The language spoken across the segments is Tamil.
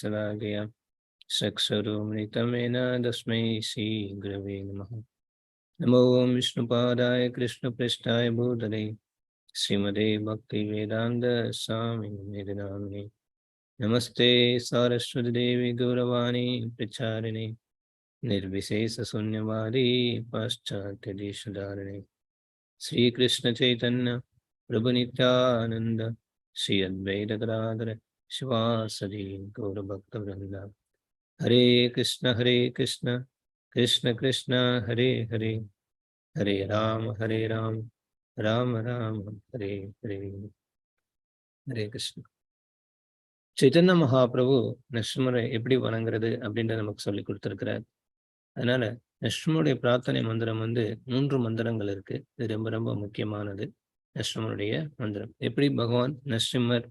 सलागया चक्षुरुमृतमेन तस्मै श्रीगुरवे नमः नमो विष्णुपादाय कृष्णपृष्ठाय भूतले श्रीमदे भक्तिवेदान्त स्वामी वेदनामिने नमस्ते सारस्वतीदेवी गौरवाणी प्रचारिणे निर्विशेषशून्यवादी पाश्चात्यदेशधारिणे श्रीकृष्णचैतन्य प्रभुनित्यानन्द श्री अद्वैतगदाधर शिवासदि गौरभक्तवृन्द हरे कृष्ण हरे कृष्ण कृष्ण कृष्ण हरे हरे हरे राम हरे राम ராம ராம ஹரே ஹரே ஹரே கிருஷ்ண சைத்தன்ய மகாபிரபு நஷ்மரை எப்படி வணங்குறது அப்படின்றத நமக்கு சொல்லி கொடுத்துருக்கிறார் அதனால நஷ்மனுடைய பிரார்த்தனை மந்திரம் வந்து மூன்று மந்திரங்கள் இருக்கு இது ரொம்ப ரொம்ப முக்கியமானது நஷ்மனுடைய மந்திரம் எப்படி பகவான் நரசிம்மர்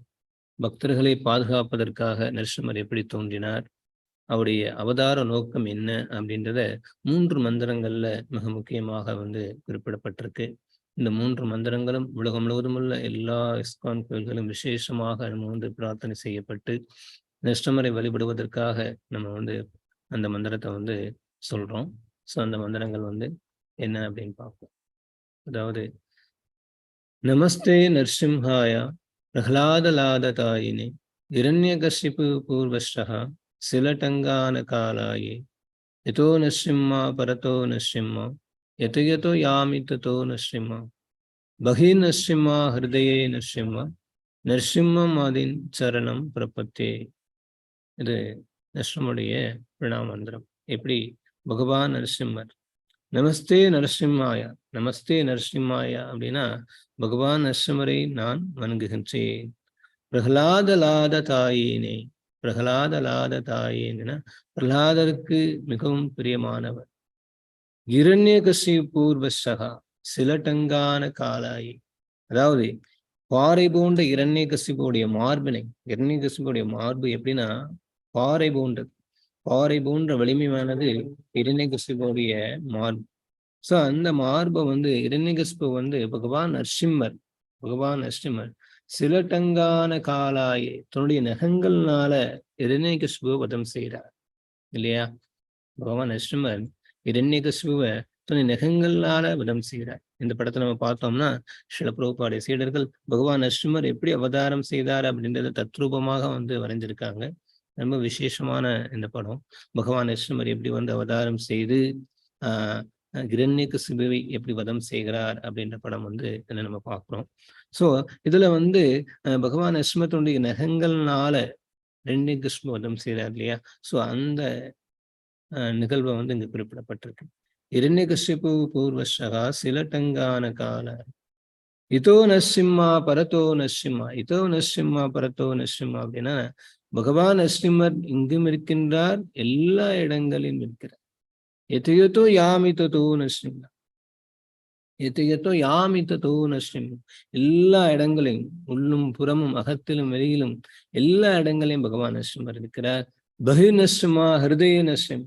பக்தர்களை பாதுகாப்பதற்காக நரசிம்மர் எப்படி தோன்றினார்? அவருடைய அவதார நோக்கம் என்ன? அப்படின்றத மூன்று மந்திரங்கள்ல மிக முக்கியமாக வந்து குறிப்பிடப்பட்டிருக்கு. இந்த மூன்று மந்திரங்களும் உலகம் முழுவதும் உள்ள எல்லா இஸ்கான் கோயில்களும் விசேஷமாக நம்ம வந்து பிரார்த்தனை செய்யப்பட்டு நஷ்டமரை வழிபடுவதற்காக நம்ம வந்து அந்த மந்திரத்தை வந்து சொல்றோம். ஸோ அந்த மந்திரங்கள் வந்து என்ன அப்படின்னு பார்ப்போம். அதாவது நமஸ்தே நரசிம்ஹாயா பிரஹ்லாதலாததாயினி இரண்யகசிப்பு பூர்வஷ்டா சிலடங்கானகாலாயே எதோ நசிம்மா பரதோ நசிம்மா எது எதோ யாமி தோ நசிம்மா பகி நசிம்மா ஹிருதயே நசிம்மா நரசிம்மமாதின் சரணம் பிரபத்தே. இது நஷ்டமுடைய பிரணாமந்திரம். எப்படி? பகவான் நரசிம்மர். நமஸ்தே நரசிம்மாயா நமஸ்தே நரசிம்மாயா அப்படின்னா பகவான் நரசிம்மரை நான் வணங்குகின்றேன். பிரகலாதலாத தாயேனே பிரகலாதலாத தாயேனா பிரகலாதருக்கு மிகவும் பிரியமானவர். இரண்யகசி பூர்வசகா சிலட்டங்கான காலாயி. அதாவது பாறை போன்ற இரண்யகசிபுடைய மார்பினை இரண்யகசிபுடைய மார்பு எப்படின்னா பாறை போன்றது. பாறை போன்ற வலிமையானது இரண்யகசிபுடைய மார்பு. சோ அந்த மார்பை வந்து இரண்யகசிபு வந்து பகவான் நரசிம்மர் பகவான் நரசிம்மர். சிலட்டங்கான காலாயே தன்னுடைய நகங்கள்னால இரணிகசிபுவை வதம் செய்கிறார். இல்லையா? பகவான் நரசிம்மர் இரண்யகசிபுவை துணை நகங்களால வதம் செய்கிறார். இந்த படத்தை நம்ம பார்த்தோம்னா சில சீடர்கள் பகவான் அஸ்ரமர் எப்படி அவதாரம் செய்தார் அப்படின்றத தத்ரூபமாக வந்து வரைஞ்சிருக்காங்க. ரொம்ப விசேஷமான இந்த படம். பகவான் அஸ்ரமர் எப்படி வந்து அவதாரம் செய்து ஆஹ் கிரண்யக்கு சிபுவை எப்படி வதம் செய்கிறார் அப்படின்ற படம் வந்து இதில் நம்ம பார்க்குறோம். ஸோ இதுல வந்து பகவான் அஸ்மத்துடைய நகங்கள்னால ரெண்டு கிருஷ்ண வதம் செய்கிறார் இல்லையா? ஸோ அந்த நிகழ்வை வந்து இங்கு குறிப்பிடப்பட்டிருக்கு. இரண்யகசிப்பு பூர்வஷகா சிலட்டங்கான கால. இதோ நசிம்மா பரத்தோ நசிம்மா இதோ நசிம்மா பரத்தோ நசிம்மா அப்படின்னா பகவான் நரசிம்மர் இங்கும் இருக்கின்றார் எல்லா இடங்களிலும் இருக்கிறார். எத்தையத்தோ யாமித்தோ நரசிம்மா எத்தையத்தோ யாமித்தோ நரசிம்மம் எல்லா இடங்களையும் உள்ளும் புறமும் அகத்திலும் வெளியிலும் எல்லா இடங்களையும் பகவான் நரசிம்மர் இருக்கிறார். பகிர் நஷ்டமா ஹிருதய நஷ்டம்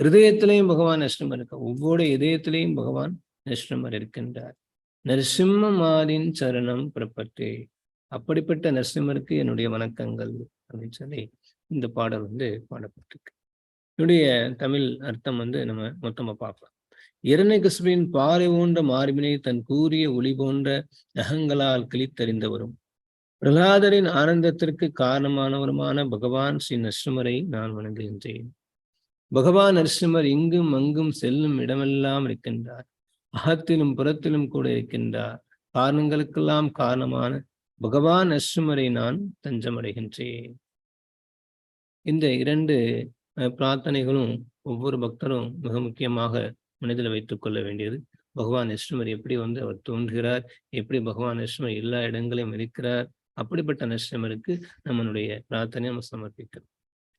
ஹிருதயத்திலையும் பகவான் நரசிம்மர் இருக்க ஒவ்வொரு இதயத்திலையும் பகவான் நரசிம்மர் இருக்கின்றார். நரசிம்மமாதின் சரணம் புறப்பட்டு. அப்படிப்பட்ட நரசிம்மருக்கு என்னுடைய வணக்கங்கள். அப்படின்னு சொல்லி இந்த பாடல் வந்து பாடப்பட்டிருக்கு. என்னுடைய தமிழ் அர்த்தம் வந்து நம்ம மொத்தமா பார்க்கலாம். இரண்யகசுவின் பாறை போன்ற மார்பினை தன் கூறிய ஒளி போன்ற நகங்களால் கிழித்தறிந்தவரும் பிரகலாதரின் ஆனந்தத்திற்கு காரணமானவருமான பகவான் ஸ்ரீ நரசிம்மரை நான் வணங்குகின்றேன். பகவான் நரசிம்மர் இங்கும் அங்கும் செல்லும் இடமெல்லாம் இருக்கின்றார். அகத்திலும் புறத்திலும் கூட இருக்கின்றார். காரணங்களுக்கெல்லாம் காரணமான பகவான் நரசிம்மரை நான் தஞ்சமடைகின்றேன். இந்த இரண்டு பிரார்த்தனைகளும் ஒவ்வொரு பக்தரும் மிக முக்கியமாக மனதில் வைத்துக் கொள்ள வேண்டியது. பகவான் நரசிம்மர் எப்படி வந்து அவர் தோன்றுகிறார்? எப்படி பகவான் நரசிம்மர் எல்லா இடங்களையும் இருக்கிறார் அப்படிப்பட்ட நரசிம்மருக்கு நம்மளுடைய பிரார்த்தனை நம்ம சமர்ப்பிக்கிறோம்.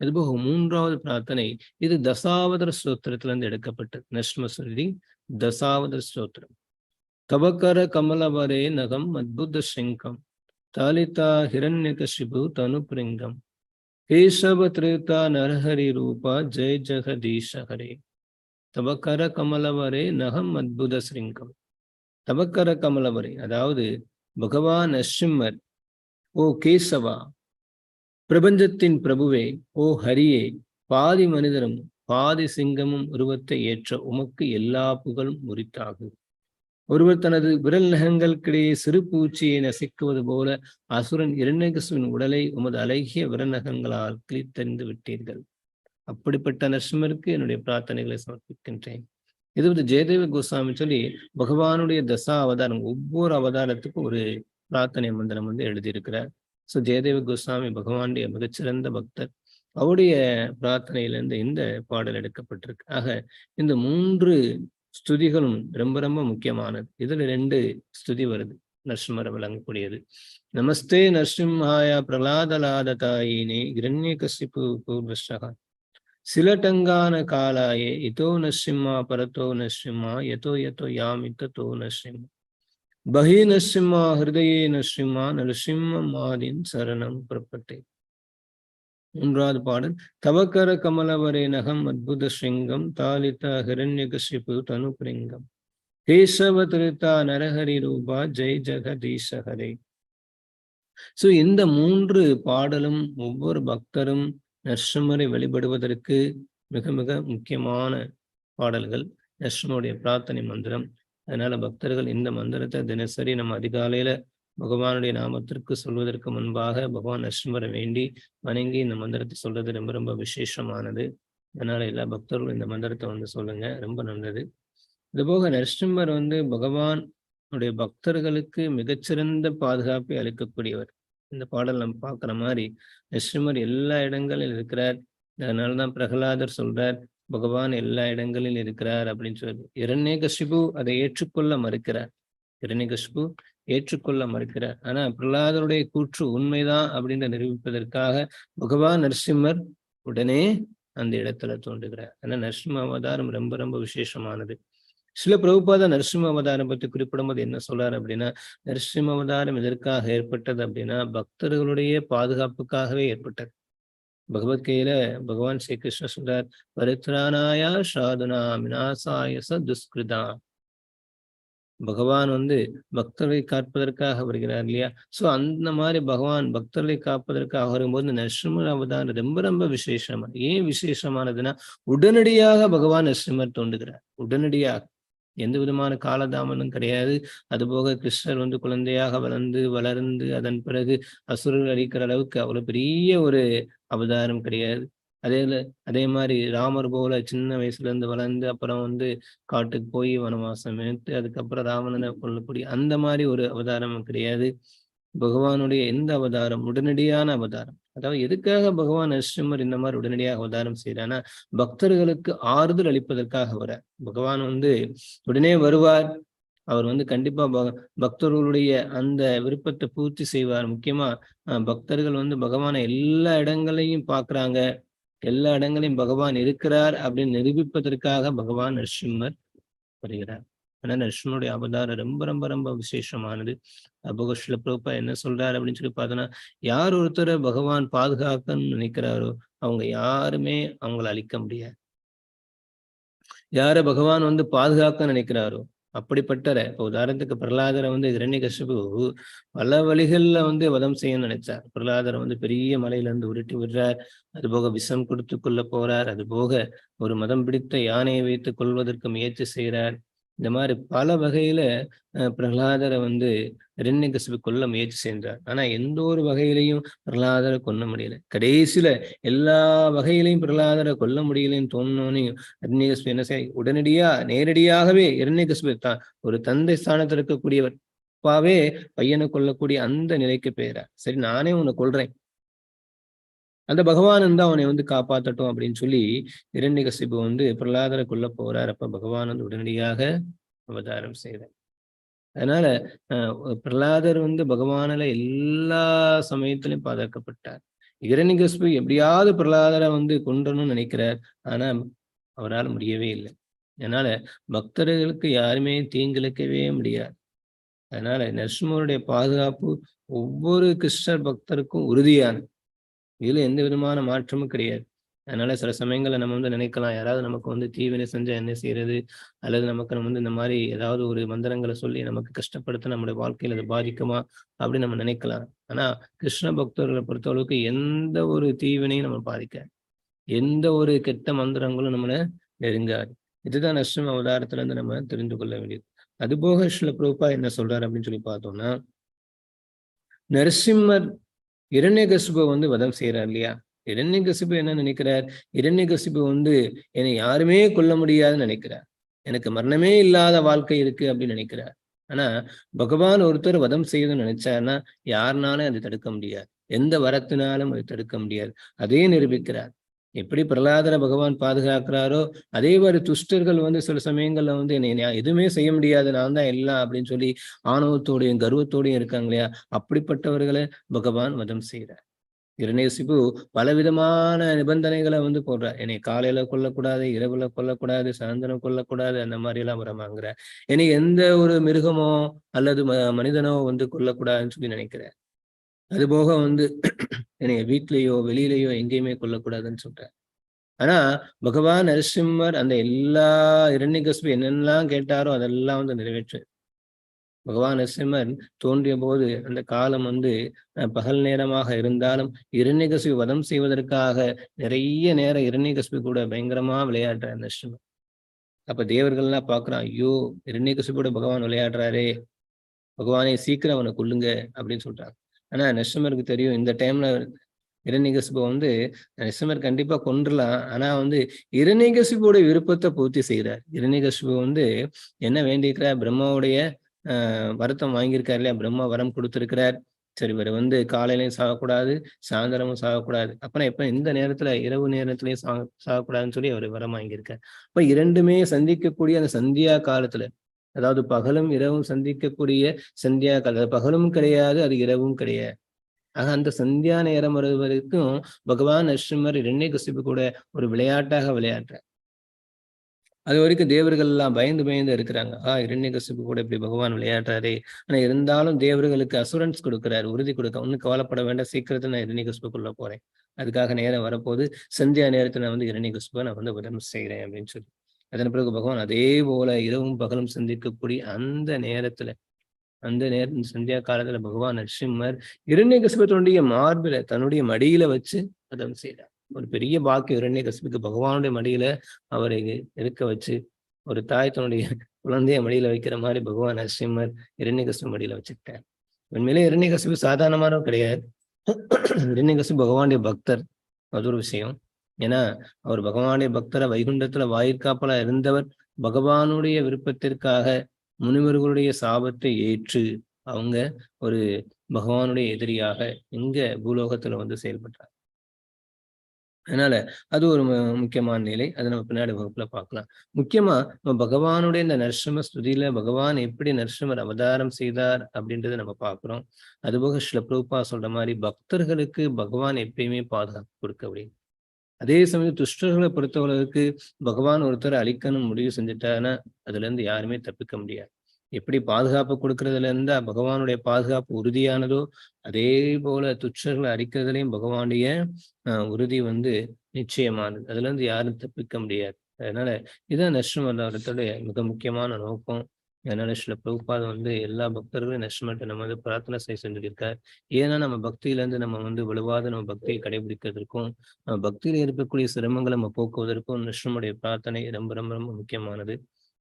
அதுபோக மூன்றாவது பிரார்த்தனை இது தசாவதர ஸ்தோத்திரத்திலிருந்து எடுக்கப்பட்டது. நஷ்மஸ்ருதி தசாவதர ஸ்தோத்திரம். கபகர கமலவரே நகம் அத்புத சங்கம். தாலிதா ஹிரண்யகசிபு தனுப்ரிங்கம் கேசவ திருத்தா நரஹரி ரூபா ஜெய் ஜெகதீஷஹரே தவக்கர கமலவரே நகம் அத்புத சிங்கம் தவக்கர கமலவரே அதாவது பகவான் நரசிம்மர் ஓ கேசவா பிரபஞ்சத்தின் பிரபுவே ஓ ஹரியே பாதி மனிதரும் பாதி சிங்கமும் உருவத்தை ஏற்ற உமக்கு எல்லா புகழும் முறித்தாகும் ஒருவர் தனது விரல் நகங்களுக்கிடையே சிறு பூச்சியை நசிக்குவது போல அசுரன் இரண்டகசுவின் உடலை உமது அழகிய விரல் நகங்களால் கிழித்தறிந்து விட்டீர்கள். அப்படிப்பட்ட நரசிம்மருக்கு என்னுடைய பிரார்த்தனைகளை சமர்ப்பிக்கின்றேன். இது வந்து ஜெயதேவ கோஸ்வாமி சொல்லி பகவானுடைய தசா அவதாரம் ஒவ்வொரு அவதாரத்துக்கும் ஒரு பிரார்த்தனை மந்திரம் வந்து எழுதியிருக்கிறார். ஸோ ஜெயதேவ கோஸ்வாமி பகவானுடைய மிகச்சிறந்த பக்தர். அவருடைய பிரார்த்தனையிலிருந்து இந்த பாடல் எடுக்கப்பட்டிருக்கு. ஆக இந்த மூன்று ஸ்துதிகளும் ரொம்ப ரொம்ப முக்கியமானது. இதுல ரெண்டு ஸ்துதி வருது. நரசிம்மரை விளங்கக்கூடியது நமஸ்தே நரசிம்ஹாய பிரலாதலாத தாயினே இரண்ய கசிப்பு பூர்வஸ்டகா சிலட்டங்கான காலாயே இதோ நரசிம்மா பரத்தோ நரசிம்மா எதோ எதோ யாமித்தோ நரசிம்மா. பஹி நரசிம்மா ஹிருதயே நரசிம்மா நரசிம்ம மாதின் சரணம் புறப்பட்டே மூன்றாவது பாடல். தவக்கர கமலவரே நகம் அத்புத சிங்கம் தாலித ஹிரண்யகசிபு தனு பிரிங்கம். கேசவ திருத்தா நரஹரி ரூபா ஜெய் ஜெகதீஷ ஹரே சோ இந்த மூன்று பாடலும் ஒவ்வொரு பக்தரும் நரசிம்மரை வழிபடுவதற்கு மிக மிக முக்கியமான பாடல்கள். நரசிம்மருடைய பிரார்த்தனை மந்திரம். அதனால பக்தர்கள் இந்த மந்திரத்தை தினசரி நம்ம அதிகாலையில பகவானுடைய நாமத்திற்கு சொல்வதற்கு முன்பாக பகவான் நரசிம்மரை வேண்டி வணங்கி இந்த மந்திரத்தை சொல்றது ரொம்ப ரொம்ப விசேஷமானது. அதனால எல்லா பக்தர்களும் இந்த மந்திரத்தை வந்து சொல்லுங்க. ரொம்ப நல்லது. இதுபோக நரசிம்மர் வந்து பகவான் பக்தர்களுக்கு மிகச்சிறந்த பாதுகாப்பை அளிக்கக்கூடியவர். இந்த பாடல் நம்ம பார்க்குற மாதிரி நரசிம்மர் எல்லா இடங்களில் இருக்கிறார். அதனாலதான் பிரகலாதர் சொல்றார் பகவான் எல்லா இடங்களிலும் இருக்கிறார் அப்படின்னு சொல்லி இரண்யகசிபு அதை ஏற்றுக்கொள்ள மறுக்கிறார். இரண்யகசிபு ஏற்றுக்கொள்ள மறுக்கிறார். ஆனா பிரகலாதருடைய கூற்று உண்மைதான் அப்படின்னு நிரூபிப்பதற்காக பகவான் நரசிம்மர் உடனே அந்த இடத்துல தோன்றுகிறார். ஆனா நரசிம்ம அவதாரம் ரொம்ப ரொம்ப விசேஷமானது. சில பிரபுபாத நரசிம்ம அவதாரம் பற்றி குறிப்பிடும் போது என்ன சொல்றாரு அப்படின்னா நரசிம்ம அவதாரம் எதற்காக ஏற்பட்டது அப்படின்னா பக்தர்களுடைய பாதுகாப்புக்காகவே ஏற்பட்டது. பகவத்கீதையில பகவான் ஸ்ரீ கிருஷ்ண சொல்றார் பரித்ரானாயா சாதுனா மினாசாய ச துஷ்கிருதா பகவான் வந்து பக்தர்களை காப்பதற்காக வருகிறார் இல்லையா? சோ அந்த மாதிரி பகவான் பக்தர்களை காப்பதற்காக வரும்போது நரசிம்மர் அவதாரம் ரொம்ப ரொம்ப விசேஷமான ஏன் விசேஷமானதுன்னா உடனடியாக பகவான் நரசிம்மர் தோன்றுகிறார். உடனடியாக. எந்த விதமான காலதாமனும் கிடையாது. அதுபோக கிருஷ்ணர் வந்து குழந்தையாக வளர்ந்து வளர்ந்து அதன் பிறகு அசுரர்கள் அழிக்கிற அளவுக்கு அவ்வளவு பெரிய ஒரு அவதாரம் கிடையாது. அதே அதே மாதிரி ராமர் போல சின்ன வயசுல இருந்து வளர்ந்து அப்புறம் வந்து காட்டுக்கு போய் வனவாசம் எடுத்து அதுக்கப்புறம் ராவணனை கொள்ளக்கூடிய அந்த மாதிரி ஒரு அவதாரம் கிடையாது. பகவானுடைய எந்த அவதாரம்? உடனடியான அவதாரம். அதாவது எதுக்காக பகவான் நரசிம்மர் இந்த மாதிரி உடனடியாக அவதாரம் செய்யறான்னா பக்தர்களுக்கு ஆறுதல் அளிப்பதற்காக வர. பகவான் வந்து உடனே வருவார். அவர் வந்து கண்டிப்பா பக்தர்களுடைய அந்த விருப்பத்தை பூர்த்தி செய்வார். முக்கியமா பக்தர்கள் வந்து பகவானை எல்லா இடங்களையும் பாக்குறாங்க. எல்லா இடங்களையும் பகவான் இருக்கிறார் அப்படின்னு நிரூபிப்பதற்காக பகவான் நரசிம்மர் வருகிறார். ஆனா நரசிம்மனுடைய அவதாரம் ரொம்ப ரொம்ப ரொம்ப விசேஷமானது. அபகோஷ்ல பிரபா என்ன சொல்றாரு அப்படின்னு சொல்லி பார்த்தோன்னா யார் ஒருத்தரை பகவான் பாதுகாக்கன்னு நினைக்கிறாரோ அவங்க யாருமே அவங்களை அழிக்க முடியாது. யார பகவான் வந்து பாதுகாக்க நினைக்கிறாரோ அப்படிப்பட்ட இப்போ உதாரணத்துக்கு பிரகலாதரை வந்து இரண்ய கஷ்டப்பு பல வழிகள்ல வந்து வதம் செய்ய நினைச்சார். பிரகலாதரை வந்து பெரிய மலையில இருந்து உருட்டி விடுறார். அது போக விஷம் கொடுத்து கொள்ள போறார். அது போக ஒரு மதம் பிடித்த யானையை வைத்து கொள்வதற்கு முயற்சி செய்கிறார் இந்த மாதிரி பல வகையில பிரகலாதரை வந்து இரண்யகசிபு கொல்ல முயற்சி சென்றார் ஆனா எந்த ஒரு வகையிலையும் பிரகலாதரை கொல்ல முடியல. கடைசியில எல்லா வகையிலையும் பிரகலாதரை கொல்ல முடியலன்னு தோணுன்னு இரண்யகசிபு என்ன செய்ய உடனடியா நேரடியாகவே இரண்யகசிபு தான் ஒரு தந்தை ஸ்தானத்தில் இருக்கக்கூடியவர் அப்பாவே பையனை கொல்லக்கூடிய அந்த நிலைக்கு பெயரா சரி நானே உன்னை கொள்றேன் அந்த பகவான் வந்து அவனை வந்து காப்பாற்றட்டும் அப்படின்னு சொல்லி இரண்யகசிபு வந்து பிரகலாதரை கொல்ல போறார். அப்ப பகவான் வந்து உடனடியாக அவதாரம் செய்தார். அதனால பிரலாதர் வந்து பகவானால எல்லா சமயத்திலையும் பாதுகாக்கப்பட்டார். இரணிகஸ்பு எப்படியாவது பிரலாதரை வந்து கொன்றணும்னு நினைக்கிறார். ஆனா அவரால் முடியவே இல்லை. அதனால பக்தர்களுக்கு யாருமே தீங்கிழைக்கவே முடியாது. அதனால நரசிம்மருடைய பாதுகாப்பு ஒவ்வொரு கிருஷ்ணர் பக்தருக்கும் உறுதியானது. இதுல எந்த விதமான மாற்றமும் கிடையாது. அதனால சில சமயங்களை நம்ம வந்து நினைக்கலாம் யாராவது நமக்கு வந்து தீவினை செஞ்சா என்ன செய்யறது அல்லது நமக்கு நம்ம வந்து இந்த மாதிரி ஏதாவது ஒரு மந்திரங்களை சொல்லி நமக்கு கஷ்டப்படுத்த நம்முடைய வாழ்க்கையில அது பாதிக்குமா? அப்படின்னு நம்ம நினைக்கலாம். ஆனா கிருஷ்ண பக்தர்களை பொறுத்தளவுக்கு எந்த ஒரு தீவினையும் நம்ம பாதிக்க எந்த ஒரு கெட்ட மந்திரங்களும் நம்மளை நெருங்காது. இதுதான் நஷ்டம் அவதாரத்துல இருந்து நம்ம தெரிந்து கொள்ள வேண்டியது. அதுபோக ஸ்ரீல பிரபா என்ன சொல்றாரு அப்படின்னு சொல்லி பார்த்தோம்னா நரசிம்மர் இரண்யகசிபு வந்து வதம் செய்கிறார் இல்லையா? இரண்யகசிபு என்ன நினைக்கிறார்? இரண்யகசிபு வந்து என்னை யாருமே கொல்ல முடியாதுன்னு நினைக்கிறார். எனக்கு மரணமே இல்லாத வாழ்க்கை இருக்கு அப்படின்னு நினைக்கிறார். ஆனா பகவான் ஒருத்தர் வதம் செய்யணும்னு நினைச்சாருன்னா யாருனாலும் அதை தடுக்க முடியாது. எந்த வரத்தினாலும் அதை தடுக்க முடியாது. அதே நிரூபிக்கிறார். எப்படி பிரலாதரை பகவான் பாதுகாக்கிறாரோ அதே மாதிரி துஷ்டர்கள் வந்து சில சமயங்கள்ல வந்து என்னை எதுவுமே செய்ய முடியாது நான் தான் எல்லாம் அப்படின்னு சொல்லி ஆணவத்தோடையும் கர்வத்தோடையும் இருக்காங்க இல்லையா? அப்படிப்பட்டவர்களை பகவான் வதம் செய்கிறார் இரநேசிபு பலவிதமான நிபந்தனைகளை வந்து போடுற என்னை காலையில கொல்லக்கூடாது இரவுல கொல்லக்கூடாது சாயந்தரம் கொல்லக்கூடாது அந்த மாதிரி எல்லாம் வர வாங்குற என்னை எந்த ஒரு மிருகமோ அல்லது மனிதனோ வந்து கொல்லக்கூடாதுன்னு சொல்லி நினைக்கிறேன் அது போக வந்து என்னைய வீட்லேயோ வெளியிலயோ எங்கேயுமே கொல்லக்கூடாதுன்னு சொல்றார். ஆனா பகவான் நரசிம்மர் அந்த எல்லா இரண்யகஸ்பு என்னென்னலாம் கேட்டாரோ அதெல்லாம் வந்து நிறைவேற்று. பகவான் நரசிம்மர் தோன்றிய போது அந்த காலம் வந்து பகல் நேரமாக இருந்தாலும் இரண்யகஸ்பி வதம் செய்வதற்காக நிறைய நேரம் இரண்யகஸ்பி கூட பயங்கரமா விளையாடுற நரசிம்மர். அப்ப தேவர்கள்லாம் பாக்குறான் ஐயோ இரண்யகஸ்பியோட பகவான் விளையாடுறாரே. பகவானே சீக்கிரம் அவனை கொல்லுங்க அப்படின்னு சொல்றாங்க. ஆனா நெசமருக்கு தெரியும் இந்த டைம்ல இரணிகசிபு வந்து நெசமர் கண்டிப்பா கொண்டுலாம் ஆனா வந்து இரணிகசிபுடைய விருப்பத்தை பூர்த்தி செய்கிறார் இரணிகசிபு வந்து என்ன வேண்டியிருக்கிறார் பிரம்மாவுடைய ஆஹ் வருத்தம் வாங்கியிருக்காரு இல்லையா? பிரம்மா வரம் கொடுத்துருக்கிறார். சரி இவர் வந்து காலையிலையும் சாகக்கூடாது சாயந்தரமும் சாகக்கூடாது. அப்புறம் எப்ப? இந்த நேரத்துல இரவு நேரத்திலையும் சா சாகக்கூடாதுன்னு சொல்லி அவர் வரம் வாங்கியிருக்கார். அப்ப இரண்டுமே சந்திக்கக்கூடிய அந்த சந்தியா காலத்துல அதாவது பகலும் இரவும் சந்திக்கக்கூடிய சந்தியா கால பகலும் கிடையாது அது இரவும் கிடையாது. ஆக அந்த சந்தியா நேரம் வருவது வரைக்கும் பகவான் அஸ்ரமர் இரண்டே கசிப்பு கூட ஒரு விளையாட்டாக விளையாடுற அது வரைக்கும் தேவர்கள் எல்லாம் பயந்து பயந்து இருக்கிறாங்க. ஆஹ் இரண்ய கசிப்பு கூட இப்படி பகவான் விளையாடுறாரு. ஆனா இருந்தாலும் தேவர்களுக்கு அசுரன்ஸ் கொடுக்குறாரு உறுதி கொடுக்க. ஒன்னும் கவலைப்பட வேண்டாம் சீக்கிரத்தை நான் இரண்ய கசிப்புக்குள்ள போறேன். அதுக்காக நேரம் வரப்போது சந்தியா நேரத்தை நான் வந்து இரண்ய கசிப்பை நான் வந்து உடம்பு செய்கிறேன் அப்படின்னு சொல்லி. அதன் பிறகு பகவான் அதே போல இரவும் பகலும் சந்திக்கக்கூடிய அந்த நேரத்துல அந்த நேரம் சந்தியா காலத்துல பகவான் நரசிம்மர் இரண்ய கசிபத்தினுடைய மார்பில தன்னுடைய மடியில வச்சு அதம் செய்தார். ஒரு பெரிய பாக்கியம் இரண்ய கசிப்புக்கு பகவானுடைய மடியில அவரை இருக்க வச்சு ஒரு தாய் தன்னுடைய குழந்தைய மடியில வைக்கிற மாதிரி பகவான் நரசிம்மர் இரண்ய கசிப்பு மடியில வச்சுக்கிட்டார். உண்மையிலே இரண்ய கசிப்பு சாதாரணமான கிடையாது. இரண்ய கசிப்பு பகவானுடைய பக்தர். அது ஒரு விஷயம். ஏன்னா அவர் பகவானுடைய பக்தரை வைகுண்டத்துல வாயிற்காப்பலா இருந்தவர் பகவானுடைய விருப்பத்திற்காக முனிவர்களுடைய சாபத்தை ஏற்று அவங்க ஒரு பகவானுடைய எதிரியாக இங்க பூலோகத்துல வந்து செயல்பட்டார். அதனால அது ஒரு முக்கியமான நிலை. அதை நம்ம பின்னாடி வகுப்புல பார்க்கலாம் முக்கியமா நம்ம பகவானுடைய இந்த நரசிம்ம ஸ்துதியில பகவான் எப்படி நரசிம்மர் அவதாரம் செய்தார் அப்படின்றத நம்ம பார்க்கிறோம் அதுபோக சில பிரபா சொல்ற மாதிரி பக்தர்களுக்கு பகவான் எப்பயுமே பாதுகாப்பு கொடுக்க அப்படின்னு அதே சமயம் துஷ்டர்களை பொறுத்தவர்களுக்கு பகவான் ஒருத்தர் அழிக்கணும் முடிவு செஞ்சுட்டாருன்னா அதுல இருந்து யாருமே தப்பிக்க முடியாது. எப்படி பாதுகாப்பு கொடுக்கறதுல இருந்தா பகவானுடைய பாதுகாப்பு உறுதியானதோ அதே போல துச்சர்களை அழிக்கிறதுலையும் பகவானுடைய உறுதி வந்து நிச்சயமானது. அதுல இருந்து யாரும் தப்பிக்க முடியாது. அதனால இதுதான் நஷ்டம் வந்தாரத்துடைய மிக முக்கியமான நோக்கம். அதனால சில பிரபுபாத வந்து எல்லா பக்தர்களும் நஷ்டமட்ட நம்ம வந்து பிரார்த்தனை செய்ய செஞ்சிருக்கார் ஏன்னா நம்ம பக்தியில இருந்து நம்ம வந்து வலுவாத நம்ம பக்தியை கடைபிடிக்கிறதுக்கும் நம்ம பக்தியில இருக்கக்கூடிய சிரமங்களை நம்ம போக்குவதற்கும் நஷ்டமுடைய பிரார்த்தனை ரொம்ப ரொம்ப ரொம்ப முக்கியமானது.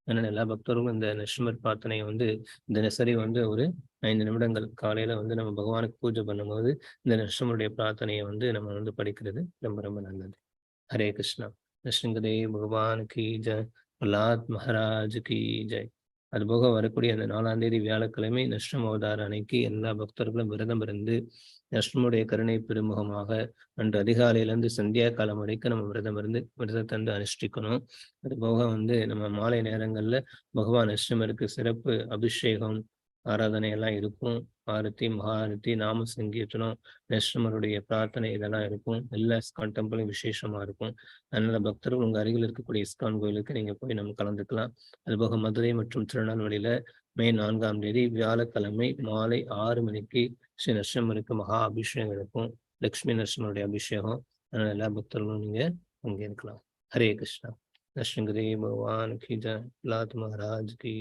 அதனால எல்லா பக்தர்களும் இந்த நஷ்மர் பிரார்த்தனையை வந்து தினசரி வந்து ஒரு ஐந்து நிமிடங்கள் காலையில வந்து நம்ம பகவானுக்கு பூஜை பண்ணும்போது இந்த நஷ்டமுடைய பிரார்த்தனையை வந்து நம்ம வந்து படிக்கிறது ரொம்ப ரொம்ப நல்லது. ஹரே கிருஷ்ணா. நஷ்டங்கதே பகவானுக்கு ஜெய் பிரலாத் மகாராஜ் கி ஜெய் அதுபோக வரக்கூடிய அந்த நாலாம் தேதி வியாழக்கிழமை நஷ்டம் அவதார அன்னைக்கு எல்லா பக்தர்களும் விரதம் இருந்து நஷ்டமுடைய கருணை பெருமுகமாக அன்று அதிகாலையிலேருந்து சந்தியா காலம் வரைக்கும் நம்ம விரதம் இருந்து விரதத்தை வந்து அனுஷ்டிக்கணும். அதுபோக வந்து நம்ம மாலை நேரங்கள்ல பகவான் அஷ்டமருக்கு சிறப்பு அபிஷேகம் ஆராதனை எல்லாம் இருக்கும். ஆரத்தி மகாரத்தி நாம சங்கீர்த்தனம் நெஸ்டமருடைய பிரார்த்தனை இதெல்லாம் இருக்கும். எல்லா இஸ்கான் டெம்பிளும் விசேஷமா இருக்கும். அதனால பக்தர்கள் உங்க அருகில் இருக்கக்கூடிய இஸ்கான் கோயிலுக்கு நீங்க போய் நம்ம கலந்துக்கலாம். அதுபோக மதுரை மற்றும் திருநெல்வேலியில மே நான்காம் தேதி வியாழக்கிழமை மாலை ஆறு மணிக்கு ஸ்ரீ நரசிம்மருக்கு மகா அபிஷேகம் இருக்கும் லக்ஷ்மி நரசிம்மருடைய அபிஷேகம். அதனால எல்லா பக்தர்களும் நீங்க அங்கே இருக்கலாம். ஹரே கிருஷ்ணா. நரசிங்கதே பகவான் கி ஜாத் மகாராஜ் கி